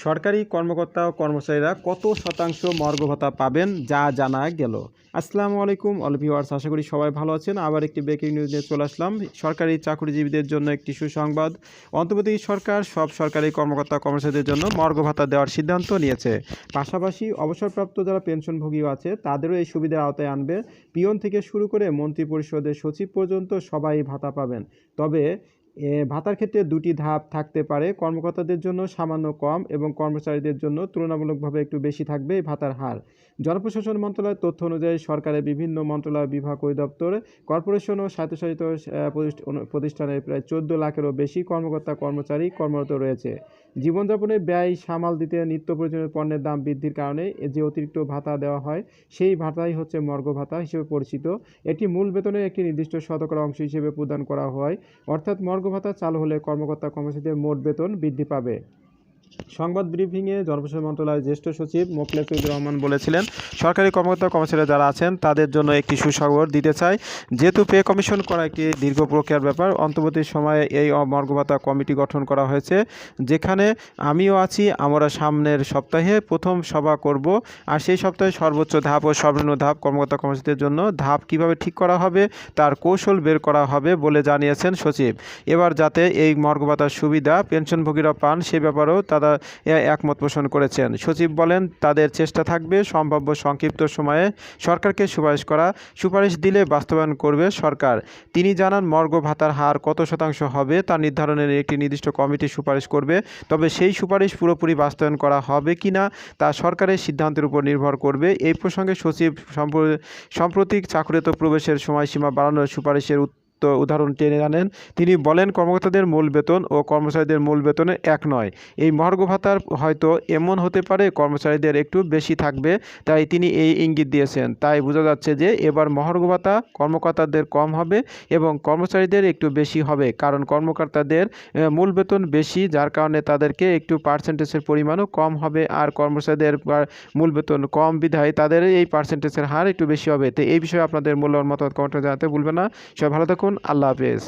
সরকারি কর্মকর্তা ও কর্মচারীরা কত শতাংশ মর্গ ভাতা পাবেন যা জানা গেল। আসসালামু আলাইকুম, অল ভিউয়ার্স, আশা করি সবাই ভালো আছেন। আবার একটি ব্রেকিং নিউজ নিয়ে চলে আসলাম। সরকারি চাকরিজীবীদের জন্য একটি সুসংবাদ। অন্তর্বর্তী সরকার সব সরকারি কর্মকর্তা কর্মচারীদের জন্য মর্গ ভাতা দেওয়ার সিদ্ধান্ত নিয়েছে। পাশাপাশি অবসরপ্রাপ্ত যারা পেনশনভোগীও আছে, তাদেরও এই সুবিধার আওতায় আনবে। পিয়ন থেকে শুরু করে মন্ত্রী পরিষদের সচিব পর্যন্ত সবাই ভাতা পাবেন। তবে ভাতার ক্ষেত্রে দুটি ধাপ থাকতে পারে। কর্মকর্তাদের জন্য সামান্য কম এবং কর্মচারীদের জন্য তুলনামূলকভাবে একটু বেশি থাকবে এই ভাতার হার। জনপ্রশাসন মন্ত্রণালয়ের তথ্য অনুযায়ী সরকারের বিভিন্ন মন্ত্রণালয় বিভাগ অধিদপ্তর, কর্পোরেশন ও স্বায়ত্তশাসিত প্রতিষ্ঠানের প্রায় চোদ্দ লাখেরও বেশি কর্মকর্তা, কর্মচারী কর্মরত রয়েছে। জীবনযাপনের ব্যয় সামাল দিতে নিত্য প্রয়োজনীয় পণ্যের দাম বৃদ্ধির কারণে যে অতিরিক্ত ভাতা দেওয়া হয়, সেই ভাতাই হচ্ছে মর্গ ভাতা হিসেবে পরিচিত। এটি মূল বেতনের একটি নির্দিষ্ট শতকরা অংশ হিসেবে প্রদান করা হয়। অর্থাৎ মর্গ ভাতা চালু হলে কর্মকর্তা কর্মচারীদের মোট বেতন বৃদ্ধি পাবে। সংবাদ ব্রিফিংয়ে জনপ্রশাসন মন্ত্রণালয়ের জ্যেষ্ঠ সচিব মোখলেসুর রহমান বলেছিলেন, সরকারি কর্মকর্তা কর্মচারীরা যারা আছেন, তাদের জন্য একটি সুখবর দিতে চাই। যেহেতু পে কমিশন করা একটি দীর্ঘ প্রক্রিয়ার ব্যাপার, অন্তর্বর্তী সময়ে এই মর্গভাতা কমিটি গঠন করা হয়েছে, যেখানে আমিও আছি, আমরা সামনের সপ্তাহে প্রথম সভা করব, আর সেই সপ্তাহে সর্বোচ্চ ধাপ ও সর্বনিম্ন ধাপ কর্মকর্তা কর্মচারীদের জন্য ধাপ কীভাবে ঠিক করা হবে, তার কৌশল বের করা হবে বলে জানিয়েছেন সচিব। এবার যাতে এই মর্গভাতার সুবিধা পেনশনভোগীরা পান, সে ব্যাপারেও তারা একমত পোষণ করেছেন। সচিব বলেন, তাদের চেষ্টা থাকবে সম্ভাব্য সংক্ষিপ্ত সময়ে সরকারকে সুপারিশ করা, সুপারিশ দিলে বাস্তবায়ন করবে সরকার। তিনি জানান, মর্গ ভাতার হার কত শতাংশ হবে তা নির্ধারণের একটি নির্দিষ্ট কমিটি সুপারিশ করবে, তবে সেই সুপারিশ পুরোপুরি বাস্তবায়ন করা হবে কি না তা সরকারের সিদ্ধান্তের উপর নির্ভর করবে। এই প্রসঙ্গে সচিব সম্প্র- সাম্প্রতিক চাকরিতে প্রবেশের সময়সীমা বাড়ানোর সুপারিশের উত্ত- উদাহরণ টেনে আনেন। তিনি বলেন, কর্মকর্তাদের মূল বেতন ও কর্মচারীদের মূল বেতনে এক নয়। এই মহার্ঘ ভাতার হয়তো এমন হতে পারে, কর্মচারীদের একটু বেশি থাকবে, তাই তিনি এই ইঙ্গিত দিয়েছেন। তাই বোঝা যাচ্ছে যে, এবার মহার্ঘ ভাতা কর্মকর্তাদের কম হবে এবং কর্মচারীদের একটু বেশি হবে, কারণ কর্মকর্তাদের মূল বেতন বেশি, যার কারণে তাদেরকে একটু পার্সেন্টেজের পরিমাণও কম হবে আর কর্মচারীদের মূল বেতন কম বিধায় তাদের এই পার্সেন্টেজের হার একটু বেশি হবে। তো এই বিষয়ে আপনাদের মূল্যবান মতামত কমেন্টে জানাতে ভুলবেন না। সবাই ভালো থাকুন। আল্লাহ হাফেজ।